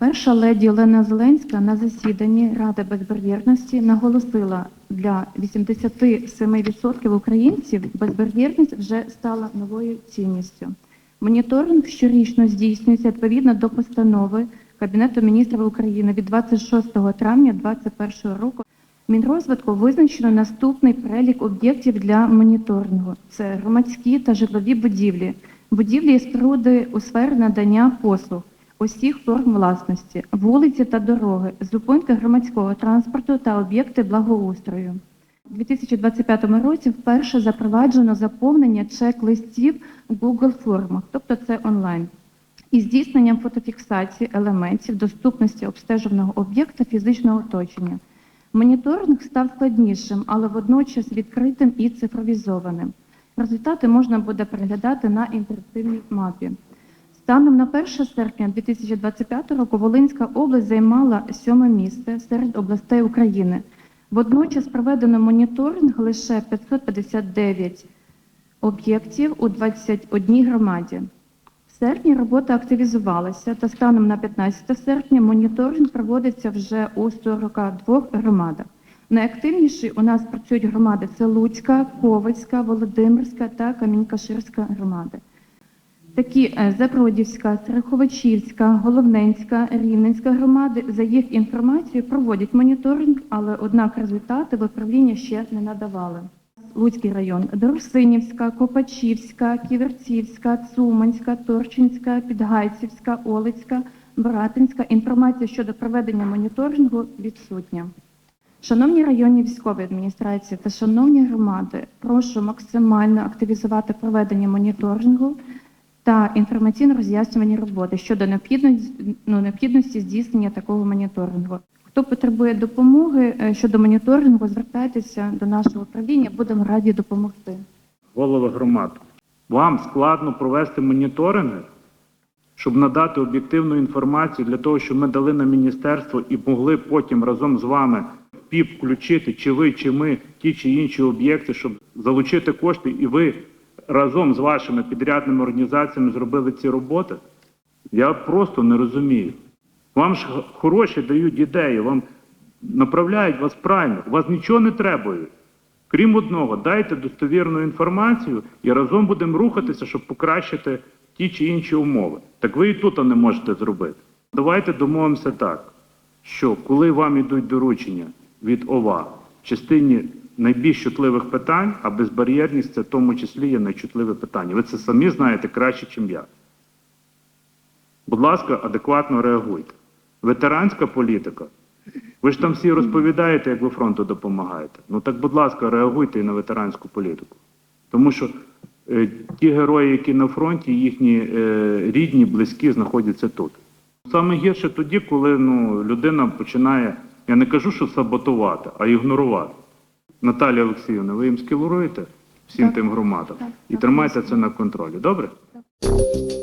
Перша леді Олена Зеленська на засіданні Ради безбар'єрності наголосила, для 87% українців безбар'єрність вже стала новою цінністю. Моніторинг щорічно здійснюється відповідно до постанови Кабінету міністрів України від 26 травня 2021 року. Мінрозвитку визначено наступний перелік об'єктів для моніторингу: це громадські та житлові будівлі, будівлі і споруди у сфері надання послуг, усіх форм власності, вулиці та дороги, зупинки громадського транспорту та об'єкти благоустрою. У 2025 році вперше запроваджено заповнення чек-листів в Google формах, тобто це онлайн, із здійсненням фотофіксації елементів доступності обстежуваного об'єкта фізичного оточення. Моніторинг став складнішим, але водночас відкритим і цифровізованим. Результати можна буде переглядати на інтерактивній мапі. Станом на 1 серпня 2025 року Волинська область займала сьоме місце серед областей України. Водночас проведено моніторинг лише 559 об'єктів у 21 громаді. В серпні робота активізувалася, та станом на 15 серпня моніторинг проводиться вже у 42 громадах. Найактивніші у нас працюють громади це Луцька, Ковальська, Володимирська та Камінькаширська громади. Такі е, Забродівська, Сереховичівська, Головненська, Рівненська громади за їх інформацією проводять моніторинг, але однак результати в управління ще не надавали. Луцький район, Доросинівська, Копачівська, Ківерцівська, Цуманська, Торчинська, Підгайцівська, Олицька, Боратинська. Інформація щодо проведення моніторингу відсутня. Шановні районні військові адміністрації та шановні громади, прошу максимально активізувати проведення моніторингу та інформаційно-роз'яснювані роботи щодо необхідності, ну, необхідності здійснення такого моніторингу. Хто потребує допомоги е, щодо моніторингу, звертайтеся до нашого управління, будемо раді допомогти. голови громад, вам складно провести моніторинги, щоб надати об'єктивну інформацію для того, щоб ми дали на міністерство і могли потім разом з вами ПІП включити, чи ви, чи ми, ті чи інші об'єкти, щоб залучити кошти, і ви разом з вашими підрядними організаціями зробили ці роботи. Я просто не розумію. Вам ж хороші дають ідеї, вам направляють вас правильно, вас нічого не требують. Крім одного, дайте достовірну інформацію і разом будемо рухатися, щоб покращити ті чи інші умови. Так ви і тут не можете зробити. Давайте домовимося так, що коли вам йдуть доручення від ОВА в частині найбільш чутливих питань, а безбар'єрність це в тому числі є найчутливе питання. Ви це самі знаєте краще, ніж я. Будь ласка, адекватно реагуйте. Ветеранська політика. Ви ж там всі розповідаєте, як ви фронту допомагаєте. Ну так, будь ласка, реагуйте і на ветеранську політику. Тому що е, ті герої, які на фронті, їхні е, рідні, близькі знаходяться тут. Саме гірше тоді, коли ну, людина починає, я не кажу, що саботувати, а ігнорувати. Наталія Олексіївна, ви їм скілуруєте всім Так. тим громадам Так, і тримайте це на контролі. Добре? Так.